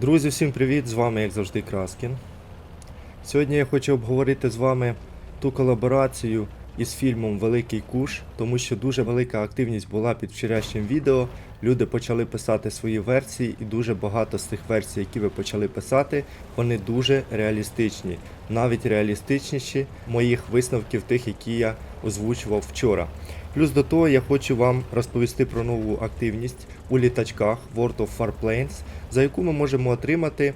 Друзі, всім привіт! З вами, як завжди, Краскін. Сьогодні я хочу обговорити з вами ту колаборацію із фільмом Великий Куш, тому що дуже велика активність була під вчорашнім відео. Люди почали писати свої версії, і дуже багато з тих версій, які ви почали писати, вони дуже реалістичні, навіть реалістичніші моїх висновків, тих, які я озвучував вчора. Плюс до того я хочу вам розповісти про нову активність у літачках World of Warplanes, за яку ми можемо отримати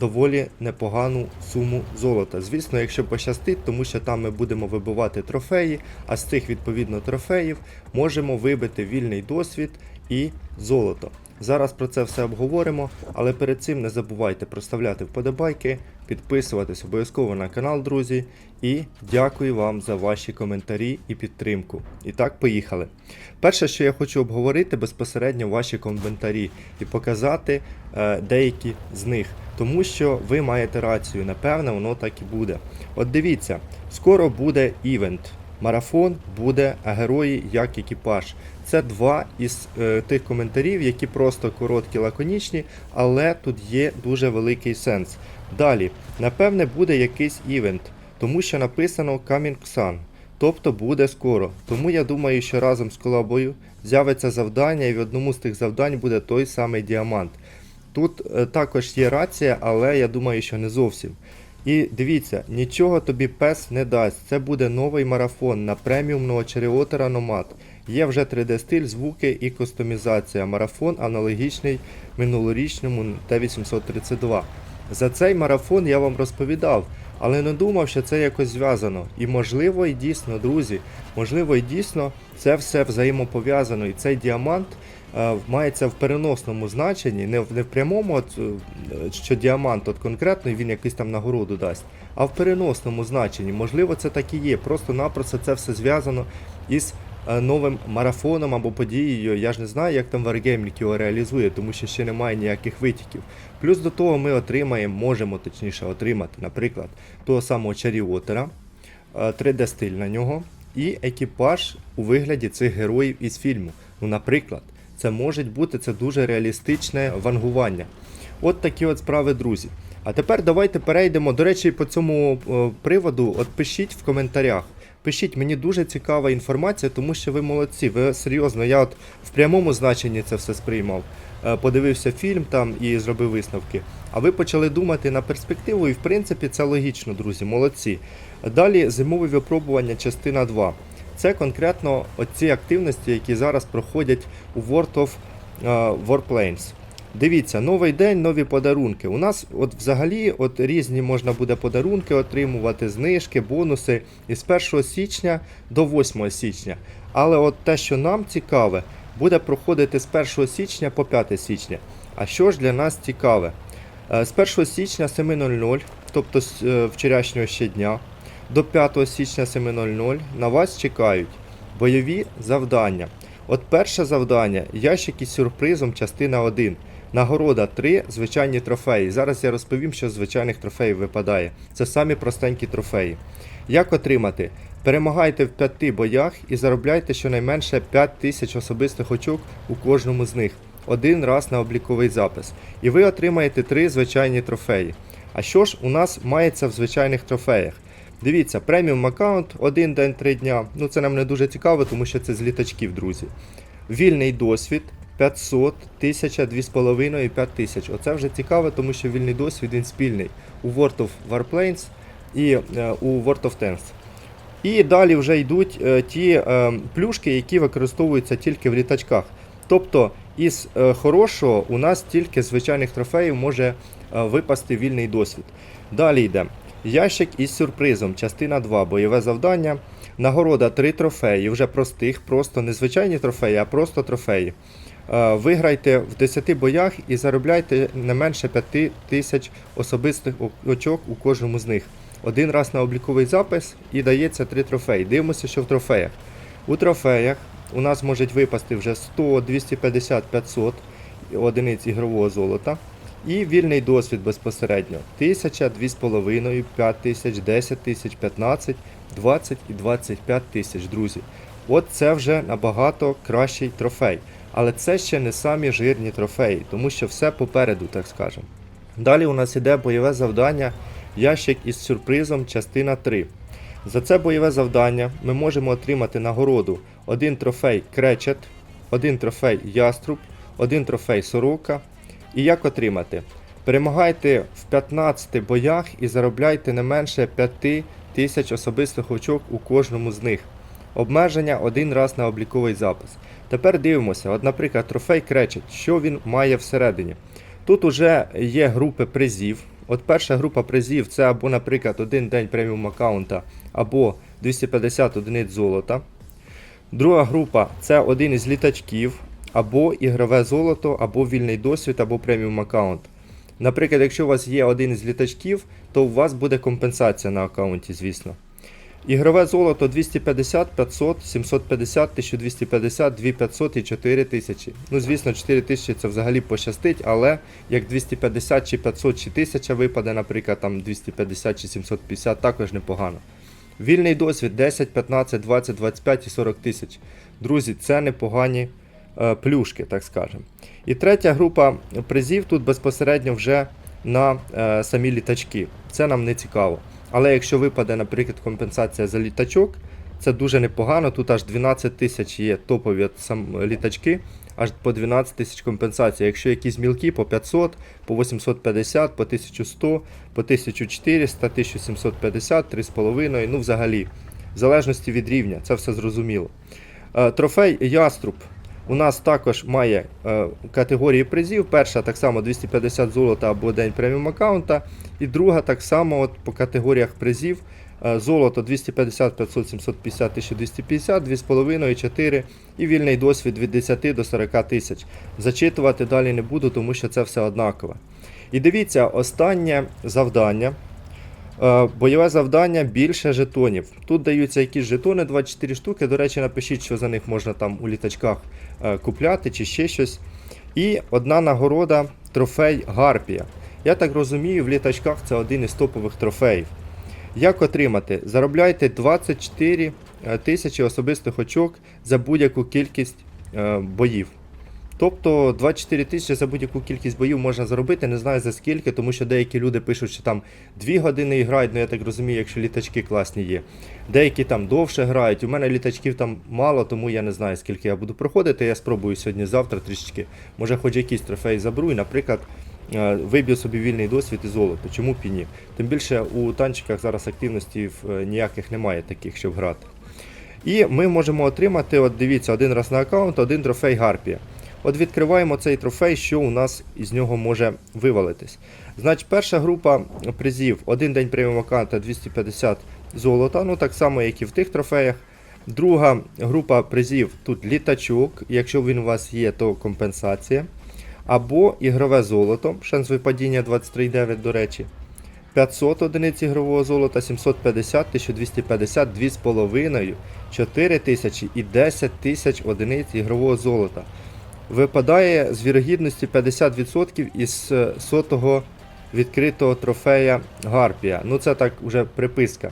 доволі непогану суму золота. Звісно, якщо пощастить, тому що там ми будемо вибивати трофеї, а з цих відповідно трофеїв можемо вибити вільний досвід і золото. Зараз про це все обговоримо, але перед цим не забувайте проставляти вподобайки, підписуватись обов'язково на канал, друзі. І дякую вам за ваші коментарі і підтримку. І так, поїхали. Перше, що я хочу обговорити, безпосередньо ваші коментарі і показати е, деякі з них. Тому що ви маєте рацію, напевне, воно так і буде. От дивіться, скоро буде івент. Марафон буде, а герої як екіпаж. Це два із е, тих коментарів, які просто короткі, лаконічні, але тут є дуже великий сенс. Далі, напевне, буде якийсь івент, тому що написано Coming Sun, тобто буде скоро. Тому я думаю, що разом з колабою з'явиться завдання, і в одному з тих завдань буде той самий діамант. Тут е, також є рація, але я думаю, що не зовсім. І дивіться, нічого тобі пес не дасть. Це буде новий марафон на преміумного череотера Номад. Є вже 3D-стиль, звуки і кастомізація. Марафон аналогічний минулорічному Т-832. За цей марафон я вам розповідав, але не думав, що це якось зв'язано. І можливо, і дійсно, друзі, можливо, і дійсно це все взаємопов'язано. І цей діамант е, мається в переносному значенні, не в, не в прямому, от, е, що діамант от конкретно він якийсь там нагороду дасть, а в переносному значенні. Можливо, це так і є. Просто-напросто це все зв'язано із новим марафоном або подією. Я ж не знаю, як там Wargaming його реалізує, тому що ще немає ніяких витіків. Плюс до того ми отримаємо, можемо точніше отримати, наприклад, того самого Чаріотера, 3D-стиль на нього і екіпаж у вигляді цих героїв із фільму. Ну, наприклад, це може бути це дуже реалістичне вангування. От такі от справи, друзі. А тепер давайте перейдемо. До речі, по цьому е, приводу, от пишіть в коментарях. Пишіть, мені дуже цікава інформація, тому що ви молодці. Ви серйозно, я от в прямому значенні це все сприймав. Е, Подивився фільм там і зробив висновки. А ви почали думати на перспективу, і в принципі це логічно, друзі, молодці. Далі зимові випробування, частина 2. Це конкретно оці активності, які зараз проходять у World of е, Warplanes. Дивіться, новий день, нові подарунки. У нас от взагалі от різні можна буде подарунки отримувати, знижки, бонуси із 1 січня до 8 січня. Але от те, що нам цікаве, буде проходити з 1 січня по 5 січня. А що ж для нас цікаве? Е, З 1 січня 7.00, тобто з е, вчорашнього ще дня, до 5 січня 7.00 на вас чекають бойові завдання. От перше завдання ящик із сюрпризом, частина 1. Нагорода 3, звичайні трофеї. Зараз я розповім, що з звичайних трофеїв випадає. Це самі простенькі трофеї. Як отримати? Перемагайте в п'яти боях і заробляйте щонайменше 5 тисяч особистих очок у кожному з них. Один раз на обліковий запис. І ви отримаєте 3 звичайні трофеї. А що ж у нас мається в звичайних трофеях? Дивіться, преміум аккаунт, один день, три дня. Ну це нам не дуже цікаво, тому що це з літачків, друзі. Вільний досвід 500, 1000, 2,5 і 5000. Оце вже цікаво, тому що вільний досвід він спільний у World of Warplanes і е, у World of Tanks. І далі вже йдуть е, ті е, плюшки, які використовуються тільки в літачках. Тобто із хорошого у нас тільки з звичайних трофеїв може випасти вільний досвід. Далі йде. Ящик із сюрпризом, частина 2, бойове завдання. Нагорода 3 трофеї, вже простих, просто не звичайні трофеї, а просто трофеї. Е, Виграйте в 10 боях і заробляйте не менше 5 тисяч особистих очок у кожному з них. Один раз на обліковий запис і дається 3 трофеї. Дивимося, що в трофеях. У трофеях у нас можуть випасти вже 100, 250, 500 одиниць ігрового золота. І вільний досвід безпосередньо. 1000, 2,5, 5 тисяч, 10 тисяч, 15, 20 і 25 тисяч, друзі. От це вже набагато кращий трофей. Але це ще не самі жирні трофеї, тому що все попереду, так скажемо. Далі у нас іде бойове завдання Ящик із сюрпризом, частина 3. За це бойове завдання ми можемо отримати нагороду один трофей кречет, один трофей яструб, один трофей сорока. І як отримати? Перемагайте в 15 боях і заробляйте не менше 5 тисяч особистих очок у кожному з них. Обмеження один раз на обліковий запис. Тепер дивимося, от, наприклад, трофей кречет, що він має всередині. Тут уже є групи призів. От перша група призів це або, наприклад, один день преміум аккаунта, або 250 одиниць золота. Друга група це один із літачків, або ігрове золото, або вільний досвід, або преміум аккаунт. Наприклад, якщо у вас є один із літачків, то у вас буде компенсація на аккаунті, звісно. Ігрове золото 250, 500, 750, 1250, 2500 і 4000. Ну, звісно, 4000 це взагалі пощастить, але як 250 чи 500 чи 1000 випаде, наприклад, там 250 чи 750, також непогано. Вільний досвід 10, 15, 20, 25 і 40 тисяч. Друзі, це непогані е, плюшки, так скажемо. І третя група призів тут безпосередньо вже на е, самі літачки. Це нам не цікаво. Але якщо випаде, наприклад, компенсація за літачок, це дуже непогано. Тут аж 12 тисяч є топові сам літачки, аж по 12 тисяч компенсація. Якщо якісь мілкі по 500, по 850, по 1100, по 1400, 1750, 3,5, ну взагалі, в залежності від рівня, це все зрозуміло. Е, Трофей Яструб у нас також має е, категорії призів. Перша так само 250 золота або день преміум аккаунта. І друга так само от по категоріях призів. Е, Золото 250, 500, 750, 1250, 2,5, 4 і вільний досвід від 10 до 40 тисяч. Зачитувати далі не буду, тому що це все однакове. І дивіться, останнє завдання. Е, Бойове завдання більше жетонів. Тут даються якісь жетони 24 штуки. До речі, напишіть, що за них можна там у літачках е, купляти чи ще щось. І одна нагорода трофей Гарпія. Я так розумію, в літачках це один із топових трофеїв. Як отримати? Заробляйте 24 тисячі особистих очок за будь-яку кількість е, боїв. Тобто 24 тисячі за будь-яку кількість боїв можна заробити, не знаю за скільки, тому що деякі люди пишуть, що там 2 години грають, ну я так розумію, якщо літачки класні є. Деякі там довше грають. У мене літачків там мало, тому я не знаю, скільки я буду проходити. Я спробую сьогодні-завтра трішечки. Може, хоч якийсь трофей заберу і, наприклад, е, виб'ю собі вільний досвід і золото. Чому б і ні? Тим більше у танчиках зараз активності е, ніяких немає таких, щоб грати. І ми можемо отримати, от дивіться, один раз на аккаунт, один трофей Гарпія. От відкриваємо цей трофей, що у нас із нього може вивалитись. Значить, перша група призів, один день преміум аккаунта 250 золота, ну так само, як і в тих трофеях. Друга група призів тут літачок, якщо він у вас є, то компенсація. Або ігрове золото, шанс випадіння 23,9, до речі. 500 одиниць ігрового золота, 750, 1250, 2,5, 4 тисячі і 10 тисяч одиниць ігрового золота. Випадає з вірогідності 50% із е, сотого відкритого трофея Гарпія. Ну це так вже приписка.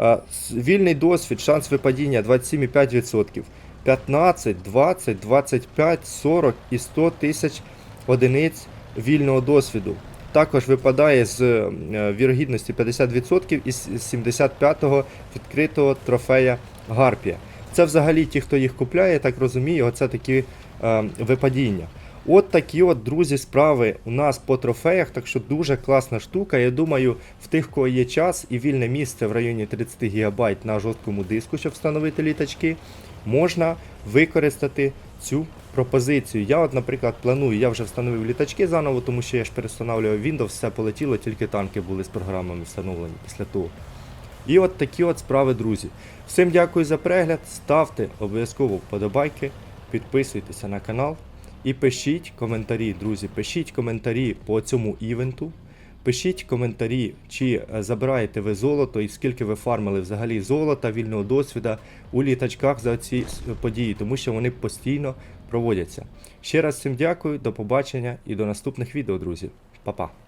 Е, Вільний досвід, шанс випадіння 27,5%. 15, 20, 25, 40 і 100 тисяч одиниць вільного досвіду. Також випадає з е, вірогідності 50% із 75-го відкритого трофея Гарпія. Це взагалі ті, хто їх купляє, я так розумію, оце такі е, випадіння. От такі от, друзі, справи у нас по трофеях, так що дуже класна штука. Я думаю, в тих, кого є час і вільне місце в районі 30 ГБ на жорсткому диску, щоб встановити літачки, можна використати цю пропозицію. Я, от, наприклад, планую, я вже встановив літачки заново, тому що я ж перестановлював Windows, все полетіло, тільки танки були з програмами встановлені після того. І от такі от справи, друзі. Всім дякую за перегляд. Ставте обов'язково вподобайки, підписуйтеся на канал і пишіть коментарі, друзі. Пишіть коментарі по цьому івенту. Пишіть коментарі, чи е, забираєте ви золото і скільки ви фармили взагалі золота, вільного досвіда у літачках за ці події, тому що вони постійно проводяться. Ще раз всім дякую, до побачення і до наступних відео, друзі. Па-па.